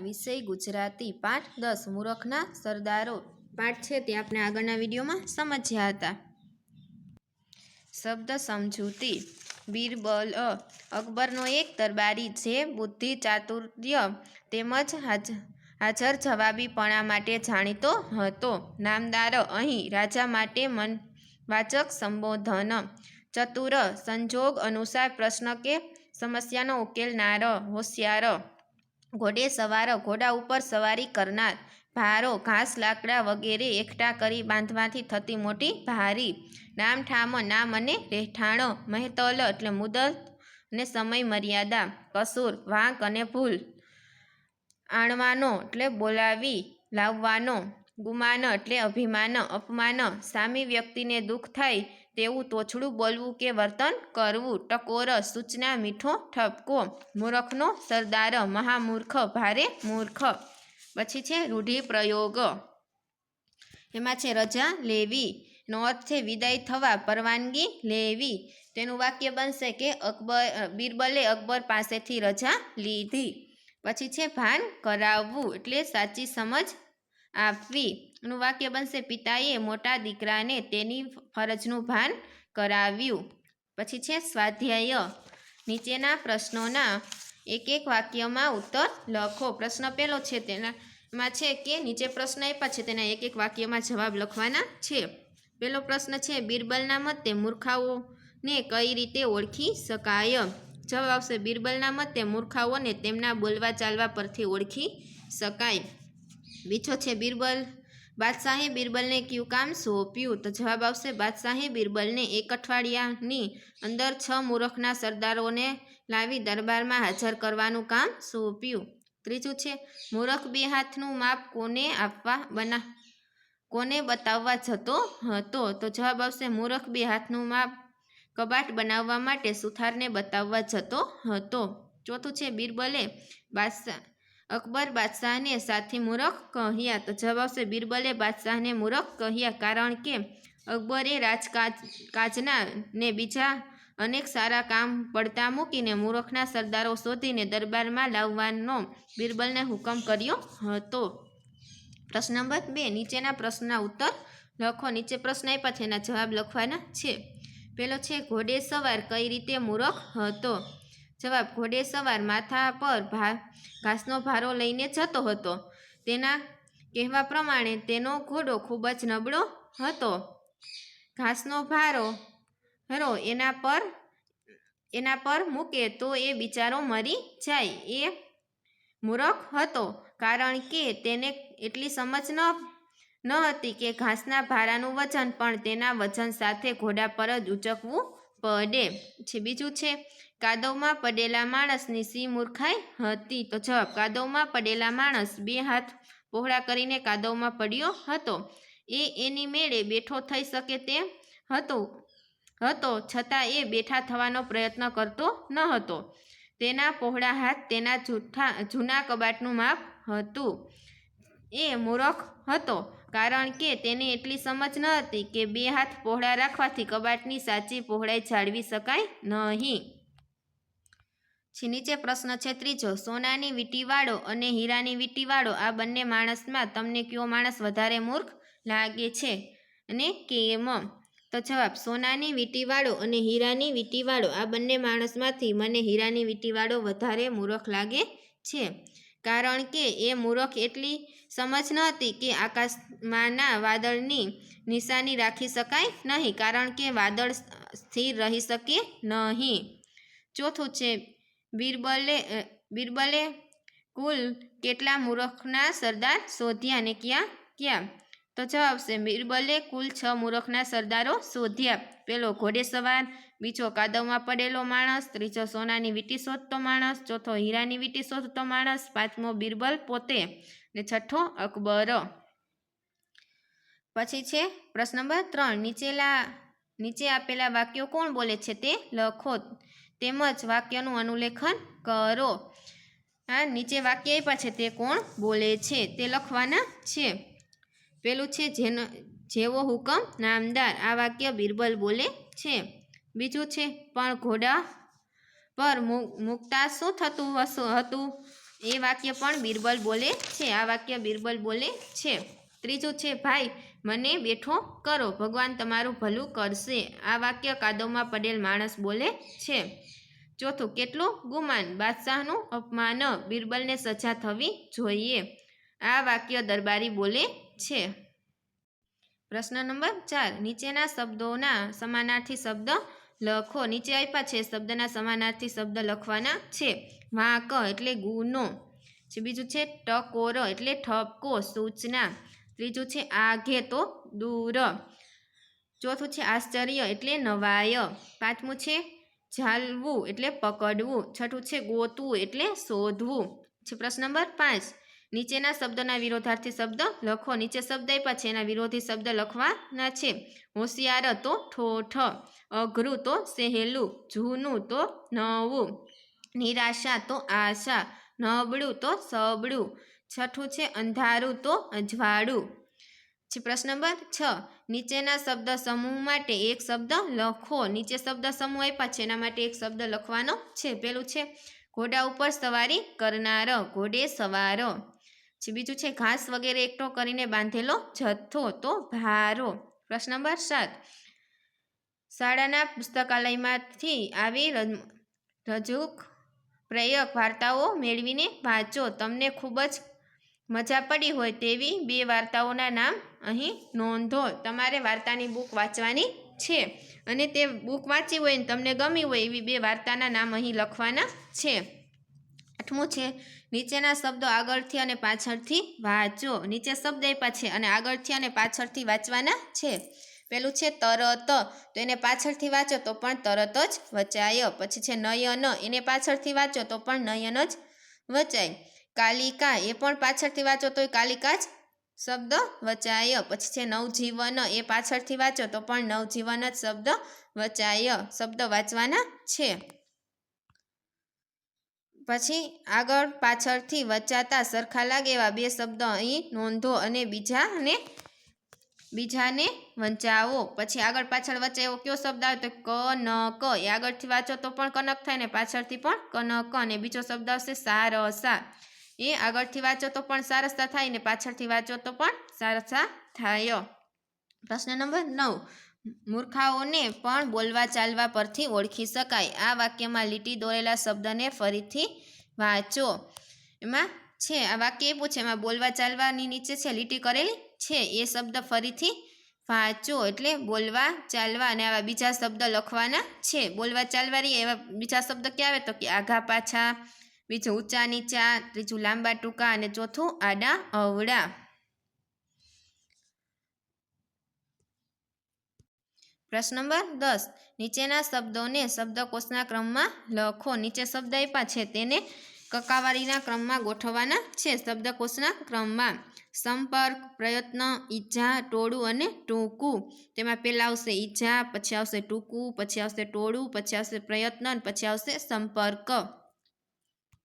વિષય ગુજરાતી પાઠ દસ મૂરખના સરદારો પાઠ છે તે આપણે આગળના વિડીયોમાં સમજ્યા હતા. શબ્દ સમજૂતી, બીરબલ અકબરનો એક દરબારી જે બુદ્ધિ, ચાતુર્ય તેમજ હાજ- હાજર જવાબીપણા માટે જાણીતો હતો. નામદાર, અહીં રાજા માટે મન, વાચક સંબોધન, ચતુર સંજોગ અનુસાર પ્રશ્ન કે સમસ્યાનો ઉકેલનાર, હોશિયાર ઘોડે સવાર ઘોડા ઉપર સવારી કરનાર, ભારો, ઘાસ, લાકડા વગેરે એકઠા કરી બાંધવાથી થતી મોટી ભારી. નામ ઠામો, નામ અને રહેઠાણ, મહેતલ એટલે મુદત અને સમય મર્યાદા, કસૂર, વાંક અને ભૂલ. આણવાનો એટલે બોલાવી, લાવવાનો. ગુમાન એટલે અભિમાન, અપમાન. સામી વ્યક્તિને દુઃખ થાય તેવું તોછડું બોલવું કે વર્તન કરવું? ટકોર, સૂચના, મીઠો ઠપકો? મૂર્ખનો સરદાર, મહામૂર્ખ, ભારે મૂર્ખ? પછી છે રૂઢિપ્રયોગ. એમાં છે રજા લેવી. નો અર્થ છે વિદાય થવા, પરવાનગી લેવી. તેનું વાક્ય બનશે કે અકબર, બિરબલે અકબર પાસેથી રજા લીધી. પછી છે ભાન કરાવવું. એટલે સાચી સમજ આપવી. એનું વાક્ય બનશે, પિતાએ મોટા દીકરાને તેની ફરજનું ભાન કરાવ્યું. પછી છે, સ્વાધ્યાય. નીચેના પ્રશ્નોના એક એક વાક્યમાં ઉત્તર લખો. પ્રશ્ન પહેલો છે, તેનામાં છે કે નીચે પ્રશ્ન આપ્યા છે, તેના એક એક વાક્યમાં જવાબ લખવાના છે. પહેલો પ્રશ્ન છે, બિરબલના મતે મૂર્ખાઓને કઈ રીતે ઓળખી શકાય? જવાબ આવશે, બિરબલના મતે મૂર્ખાઓને તેમના બોલવા ચાલવા પરથી ઓળખી શકાય. બીજો છે બિરબલ. બાદશાહે બિરબલને કયું કામ સોંપ્યું? તો જવાબ આવશે, બાદશાહે બિરબલને એક અઠવાડિયાની અંદર છ મૂર્ખના સરદારોને લાવી દરબારમાં હાજર કરવાનું કામ સોંપ્યું. ત્રીજું છે, મૂર્ખ બે હાથનું માપ કોને આપવા બના, કોને બતાવવા જતો હતો? તો જવાબ આવશે, મૂર્ખ બે હાથનું માપ કબાટ બનાવવા માટે સુથારને બતાવવા જતો હતો. ચોથું છે, બિરબલે બાદશાહ અકબર બાદશાહને સાથી મૂરખ કહ્યા તો જવાબ આવશે, બિરબલે બાદશાહને મૂરખ કહ્યા કારણ કે અકબરે રાજકાજ, કાજના ને બીજા અનેક સારા કામ પડતા મૂકીને મૂરખના સરદારો શોધીને દરબારમાં લાવવાનો બિરબલને હુકમ કર્યો હતો. પ્રશ્ન નંબર બે, નીચેના પ્રશ્નના ઉત્તર લખો. નીચે પ્રશ્ન આપ્યા છે, એના જવાબ લખવાના છે. પેલો છે, ઘોડે સવાર કઈ રીતે મૂરખ હતો? જવાબ ઘોડે સવાર માથા પર ભા, ઘાસનો ભારો લઈને જતો હતો. તેના કહેવા પ્રમાણે તેનો ઘોડો ખૂબ જ નબળો હતો. ઘાસનો ભારો હરો એના પર એના પર મૂકે તો એ બિચારો મરી જાય. એ મૂરખ હતો કારણ કે તેને એટલી સમજ ન ન હતી કે ઘાસના ભારાનું વજન પણ તેના વજન સાથે ઘોડા પર જ ઉચકવું પડે. છે બીજું છે, કાદવમાં પડેલા માણસની સી મૂર્ખાઈ હતી. તો જવાબ, કાદવમાં પડેલા માણસ બે હાથ પહોળા કરીને કાદવમાં પડ્યો હતો. એ એની મેળે બેઠો થઈ શકે તેમ હતો હતો, છતાં એ બેઠા થવાનો પ્રયત્ન કરતો ન હતો. તેના પહોળા હાથ તેના જૂઠા, જૂના કબાટનું માપ હતું. એ મૂરખ હતો. કારણ કે તેને એટલી સમજ ન હતી કે બે હાથ પહોળા રાખવાથી કબાટની સાચી પહોળાઈ જાળવી શકાય નહીં. છે નીચે પ્રશ્ન છે ત્રીજો, સોનાની વીંટીવાળો અને હીરાની વીંટીવાળો આ બંને માણસમાં તમને કયો માણસ વધારે મૂર્ખ લાગે છે? અને કેમ? તો જવાબ, સોનાની વીંટીવાળો અને હીરાની વીંટીવાળો આ બંને માણસમાંથી મને હીરાની વીંટીવાળો વધારે મૂર્ખ લાગે છે. કારણ કે એ મૂર્ખ એટલી સમજ ન હતી કે આકાશમાંના વાદળની નિશાની રાખી શકાય નહીં, કારણ કે વાદળ સ્થિર રહી શકે નહીં. ચોથું છે, બિરબલે બિરબલે કુલ કેટલા મૂર્ખના સરદાર શોધ્યા અને ક્યાં ક્યાં? તો જવાબ છે બિરબલે કુલ છ મૂર્ખના સરદારો શોધ્યા. પેલો ઘોડેસવાર બીજો કાદવમાં પડેલો માણસ, ત્રીજો સોનાની વીટી શોધતો માણસ, ચોથો હીરાની વીટી શોધતો માણસ, પાંચમો બિરબલ પોતે ને છઠ્ઠો અકબર. પછી છે પ્રશ્ન નંબર ત્રણ, નીચેલા, નીચે આપેલા વાક્યો કોણ બોલે છે તે લખો. તેમજ વાક્યનું અનુલેખન કરો. આ નીચે વાક્ય આપ્યા છે તે કોણ બોલે છે તે લખવાના છે. પેલું છે જેનો, જેવો હુકમ નામદાર આ વાક્ય બિરબલ બોલે છે. બીજું છે, પણ ઘોડા પર મૂકતા શું થતું હતું? એ વાક્ય પણ બિરબલ બોલે છે, આ વાક્ય બિરબલ બોલે છે. ત્રીજું છે, ભાઈ, મને બેઠો કરો, ભગવાન તમારું ભલું કરશે. આ વાક્ય કાદવમાં પડેલ માણસ બોલે છે. ચોથું, કેટલું ગુમાન, બાદશાહનું અપમાન, બિરબલને સજા થવી જોઈએ. આ વાક્ય દરબારી બોલે છે? પ્રશ્ન નંબર ચાર. નીચેના શબ્દોના સમાનાર્થી શબ્દ લખો. નીચે આપ્યા છે, શબ્દના સમાનાર્થી શબ્દ લખવાના છે. વાંક એટલે ગુનો. બીજું છે, ટકોર એટલે ઠપકો. સૂચના. ત્રીજું છે, આઘે તો દૂર. ચોથું છે, આશ્ચર્ય એટલે નવાય. પાંચમું છે, ઝાલવું એટલે પકડવું. છઠ્ઠું છે ગોતવું એટલે શોધવું. છે પ્રશ્ન નંબર પાંચ. નીચેના શબ્દના વિરોધાર્થી શબ્દ લખો. નીચે શબ્દ આપ્યા છે, એના વિરોધી શબ્દ લખવાના છે. હોશિયાર તો ઠોઠ, અઘરું તો સહેલું, જૂનું તો નવું, નિરાશા તો આશા, નબળું તો સબળું, છઠ્ઠું છે અંધારું તો અજવાળું. પ્રશ્ન નંબર છ. નીચેના શબ્દ સમૂહ માટે એક શબ્દ લખો. નીચે શબ્દ સમૂહ આપ્યા છે, એના માટે એક શબ્દ લખવાનો છે. પેલું છે, ઘોડા ઉપર સવારી કરનાર, ઘોડે સવાર. બીજું છે ઘાસ વગેરે એકઠો કરીને બાંધેલો જથ્થો તો ભારો. પ્રશ્ન નંબર સાત. શાળાના પુસ્તકાલયમાંથી આવી રજ- રજૂક પ્રયોગ વાર્તાઓ મેળવીને વાંચો. તમને ખૂબ જ મજા પડી હોય તેવી બે વાર્તાઓના નામ અહીં નોંધો. તમારે વાર્તાની બુક વાંચવાની છે અને તે બુક વાંચી હોય ને તમને ગમી હોય એવી બે વાર્તાના નામ અહીં લખવાના છે. આઠમું છે, નીચેના શબ્દો આગળથી અને પાછળથી વાંચો. નીચે શબ્દ આપ્યા છે અને આગળથી અને પાછળથી વાંચવાના છે. પેલું છે તરત. તો એને પાછળથી વાંચો તો પણ તરત જ વચાય. પછી છે નયન. એને પાછળથી વાંચો તો પણ નયન જ વચાય. કાલિકા. એ પણ પાછળથી વાંચો તોય કાલિકા જ શબ્દ વચાય. પછી છે નવજીવન. એ પાછળથી વાંચો તો પણ નવજીવન જ શબ્દ વચાય. શબ્દ વાંચવાના છે. પછી આગળ પાછળથી વચાતા સરખા લાગે એવા બે શબ્દ અહીં નોંધો અને બીજાને બીજાને વંચાવો. પછી આગળ પાછળ વચ્ચે એવો કયો શબ્દ આવે તો ક, ન, ક. એ આગળથી વાંચો તો પણ કનક થાય ને પાછળથી પણ કનક. અને બીજો શબ્દ આવશે સારસા. એ આગળથી વાંચો તો પણ સારસા થાય ને પાછળથી વાંચો તો પણ સારસા થાય. પ્રશ્ન નંબર નવ. મૂર્ખાઓને પણ બોલવા ચાલવા પરથી ઓળખી શકાય. આ વાક્યમાં લીટી દોરેલા શબ્દને ફરીથી વાંચો. એમાં છે, આ વાક્ય એ પૂછે એમાં બોલવા ચાલવાની નીચે છે, લીટી કરેલી છે, એ શબ્દ ફરીથી વાંચો. એટલે બોલવા ચાલવા અને આવા બીજા શબ્દ લખવાના છે. બોલવા ચાલવાની એવા બીજા શબ્દ ક્યાં આવે? તો કે આઘા પાછા, બીજું ઊંચા નીચા, ત્રીજું લાંબા ટૂંકા અને ચોથું આડા અવડા પ્રશ્ન નંબર દસ. નીચેના શબ્દોને શબ્દકોશના ક્રમમાં લખો. નીચે શબ્દ આપ્યા છે તેને કકાવારીના ક્રમમાં ગોઠવવાના છે શબ્દકોશના ક્રમમાં. સંપર્ક, પ્રયત્ન, ઈજા, ટોળું અને ટૂંકું. તેમાં પહેલાં આવશે ઈજા, પછી આવશે ટૂંકું, પછી આવશે ટોળું, પછી આવશે પ્રયત્ન પછી આવશે સંપર્ક.